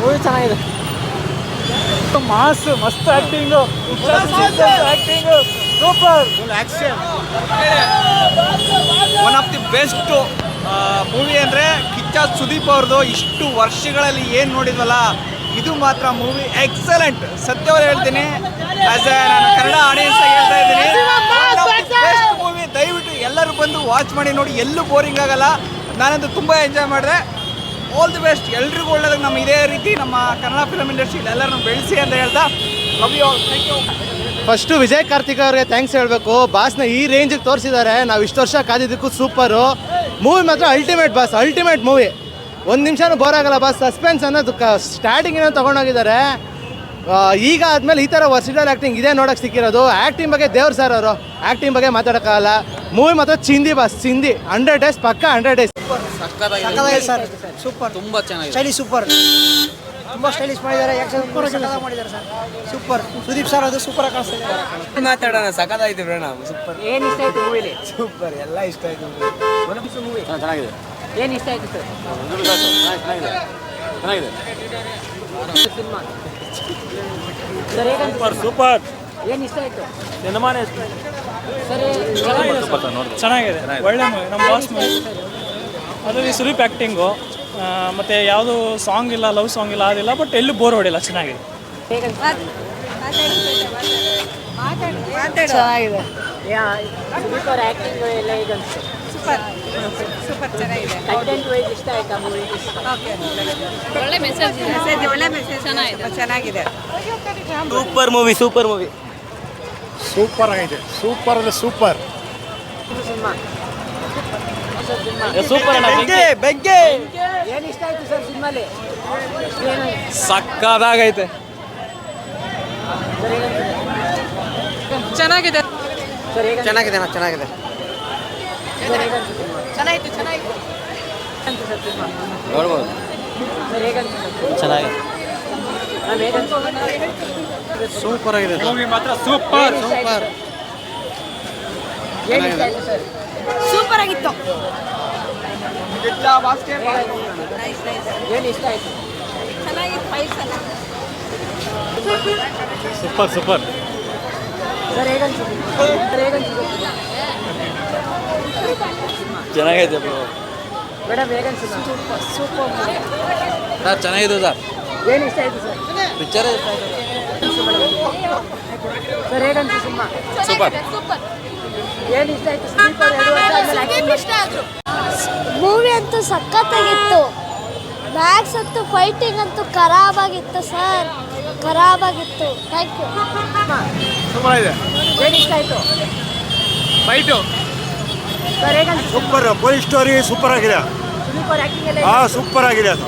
Movie ಚೆನ್ನಾಗಿದೆ mass ಮಸ್ತ್ acting acting super one of the best movie ಅಂದರೆ ಕಿಚ್ಚ ಸುದೀಪ್ ಅವ್ರದ್ದು. ಇಷ್ಟು ವರ್ಷಗಳಲ್ಲಿ ಏನು ನೋಡಿದ್ವಲ್ಲ, ಇದು ಮಾತ್ರ ಮೂವಿ ಎಕ್ಸಲೆಂಟ್ ಸತ್ಯವ್ರು ಹೇಳ್ತೀನಿ. ಆಸ್ ಎ ನಾನು ಕನ್ನಡ ಆಡಿಯನ್ಸ್ ಹೇಳ್ತಾ ಇದ್ದೀನಿ. ಬೆಸ್ಟ್ ಮೂವಿ ದಯವಿಟ್ಟು ಎಲ್ಲರೂ ಬಂದು ವಾಚ್ ಮಾಡಿ ನೋಡಿ. ಎಲ್ಲೂ ಬೋರಿಂಗ್ ಆಗಲ್ಲ. ನಾನಂತೂ ತುಂಬ ಎಂಜಾಯ್ ಮಾಡಿದೆ. ಆಲ್ ದಿ ಬೆಸ್ಟ್ ಎಲ್ರಿಗೂ ಒಳ್ಳೆಯದಾಗ ನಮ್ಮ ಇದೇ ರೀತಿ ನಮ್ಮ ಕನ್ನಡ ಫಿಲಮ್ ಇಂಡಸ್ಟ್ರಿಯಲ್ಲಿ ಎಲ್ಲರನ್ನು ಬೆಳೆಸಿ ಅಂತ ಹೇಳ್ತಾ love you thank you first Vijay Karthik ಅವ್ರಿಗೆ ಥ್ಯಾಂಕ್ಸ್ ಹೇಳಬೇಕು. ಬಾಸ್ನ ಈ ರೇಂಜಿಗೆ ತೋರಿಸಿದ್ದಾರೆ. ನಾವು ಇಷ್ಟು ವರ್ಷ ಕಾದಿದ್ದಕ್ಕೂ ಸೂಪರು ಮೂವಿ ಮಾತ್ರ ಅಲ್ಟಿಮೇಟ್ ಬಾಸ್ ಅಲ್ಟಿಮೇಟ್ ಮೂವಿ ಒಂದು ನಿಮಿಷನೂ ಬೋರ್ ಆಗಲ್ಲ ಬಾಸ್. ಸಸ್ಪೆನ್ಸ್ ಅನ್ನೋದು ಏನೋ ತೊಗೊಂಡೋಗಿದ್ದಾರೆ. ಈಗ ಆದಮೇಲೆ ಈ ಥರ ವರ್ಸಿಟಲ್ ಆ್ಯಕ್ಟಿಂಗ್ ಇದೇ ನೋಡೋಕೆ ಸಿಕ್ಕಿರೋದು. ಆ್ಯಕ್ಟಿಂಗ್ ಬಗ್ಗೆ ದೇವ್ರು ಸರ್ ಅವರು. ಆ್ಯಕ್ಟಿಂಗ್ ಬಗ್ಗೆ ಮಾತಾಡೋಕ್ಕಾಗಲ್ಲ. ಮೂವಿ ಮಾತ್ರ ಚಿಂದಿ ಬಸ್ ಚಿಂದಿ. ಹಂಡ್ರೆಡ್ ಡೇಸ್ ಪಕ್ಕ ಹಂಡ್ರೆಡ್ ಡೇಸ್ ಸರ್ ಸೂಪರ್ ತುಂಬ ಚೆನ್ನಾಗಿದೆ. ಸ್ಟೈಲಿಶ್ ಸೂಪರ್ ತುಂಬ ಸ್ಟೈಲಿಶ್ ಮಾಡಿದ್ದಾರೆ ಸೂಪರ್ ಮಾಡಿದ್ದಾರೆ ಸರ್ ಸೂಪರ್ ಸುದೀಪ್ ಸರ್ ಅದು ಸೂಪರ್ ಆಗಿ ಕಾಣಿಸ್ತಿದೆ ಮಾತಾಡೋಣ ಸಖತ್ತಾಯ್ತು ಬ್ರಣ ಸೂಪರ್ ಏನು ಇಷ್ಟ ಆಯ್ತು ಮೂವಿಲಿ ಸೂಪರ್ ಎಲ್ಲ ಇಷ್ಟ ಆಯ್ತು ಮೂವಿ ಚೆನ್ನಾಗಿದೆ ಏನು ಇಷ್ಟ ಆಯ್ತು ಸರ್ ಚೆನ್ನಾಗಿದೆ. ಚೆನ್ನಾಗಿದೆ. Sir ಹೇಗಂತ super. ಸೂಪರ್ ಏನು ಇಷ್ಟ ಆಯ್ತು? ಸಿನಿಮಾನೇ ಸರ್ ಚೆನ್ನಾಗಿದೆ ಒಳ್ಳೆ ಮೂವಿ ನಮ್ಮ ಬಾಸ್ ಮೂವಿ ಅದರಲ್ಲಿ ಸುದೀಪ್ ಆ್ಯಕ್ಟಿಂಗು ಮತ್ತು ಯಾವುದು ಸಾಂಗ್ ಇಲ್ಲ ಲವ್ ಸಾಂಗ್ ಇಲ್ಲ ಅದಿಲ್ಲ ಬಟ್ ಎಲ್ಲೂ ಬೋರ್ ಹೊಡಿಲ್ಲ ಚೆನ್ನಾಗಿದೆ. ಚೆನ್ನಾಗಿದೆ. ಸೂಪರ್ ಸೂಪರ್ ಚೆನ್ನಾಗಿದೆ. ಕಂಟೆಂಟ್ ವೈಸ್ ಇಷ್ಟ ಆಯ್ತಾ ಮೂವಿ ಒಳ್ಳೆ ಮೆಸೇಜ್ ಮೆಸೇಜ್ ಒಳ್ಳೆ ಮೆಸೇಜ್ ಚೆನ್ನಾಗಿದೆ. ಚೆನ್ನಾಗಿದೆ. Super movie super movie super ಆಗಿದೆ. ಸೂಪರ್ ಅಂದ್ರೆ ಸೂಪರ್ ಸೂಪರ್ ಬೆಗ್ಗೆ ಏನು ಇಷ್ಟ ಆಯ್ತು ಸರ್ ಸಿನಿಮಾಲಿ? ಸಕ್ಕದಾಗೈತೆ. ಚೆನ್ನಾಗಿದೆ. ಸರ್ ಚೆನ್ನಾಗಿದೆ ಅಣ್ಣ ಚೆನ್ನಾಗಿದೆ. ಚೆನ್ನಾಗಿತ್ತು. ಚೆನ್ನಾಗಿತ್ತು ನೋಡ್ಬೋದು ಚೆನ್ನಾಗಿದೆ ಸೂಪರ್ ಆಗಿದೆ ಮೂವಿ ಮಾತ್ರ ಸೂಪರ್. ಸೂಪರ್ ಸೂಪರ್ ಆಗಿತ್ತು ಏನು ಇಷ್ಟ ಆಯ್ತು ಚೆನ್ನಾಗಿತ್ತು ಫೈಟ್ಸ್ ಎಲ್ಲ ಸೂಪರ್ ಸೂಪರ್ ಸರ್ ಹೇಗಂತ ಸರ್ ಹೇಗಂತ ಚೆನ್ನಾಗೈತೆ bro madam super super sir ಚೆನ್ನಾಗಿದೆ ಸರ್ ಏನು ಇಷ್ಟ ಆಯ್ತು sir picture sir cinema? Super super ಏನು ಇಷ್ಟ ಆಯ್ತು ಸುದೀಪ್ ಅವ್ರು ಎರಡು ವರ್ಷ ಆದ್ಮೇಲೆ acting ಇಷ್ಟ ಆದ್ರು. ಮೂವಿ ಅಂತೂ ಸಕ್ಕತ್ತಾಗಿತ್ತು ಮ್ಯಾಕ್ಸ್ ಅಂತೂ ಫೈಟಿಂಗ್ ಅಂತೂ ಖರಾಬಾಗಿತ್ತು ಸರ್ ಖರಾಬಾಗಿತ್ತು. ಥ್ಯಾಂಕ್ ಯು ಇದೆ. ಏನು ಇಷ್ಟ ಆಯ್ತು? Fight super police story super ಆಗಿದೆ. ಎಲ್ಲ ಸೂಪರ್ ಆಗಿದೆ ಅದು.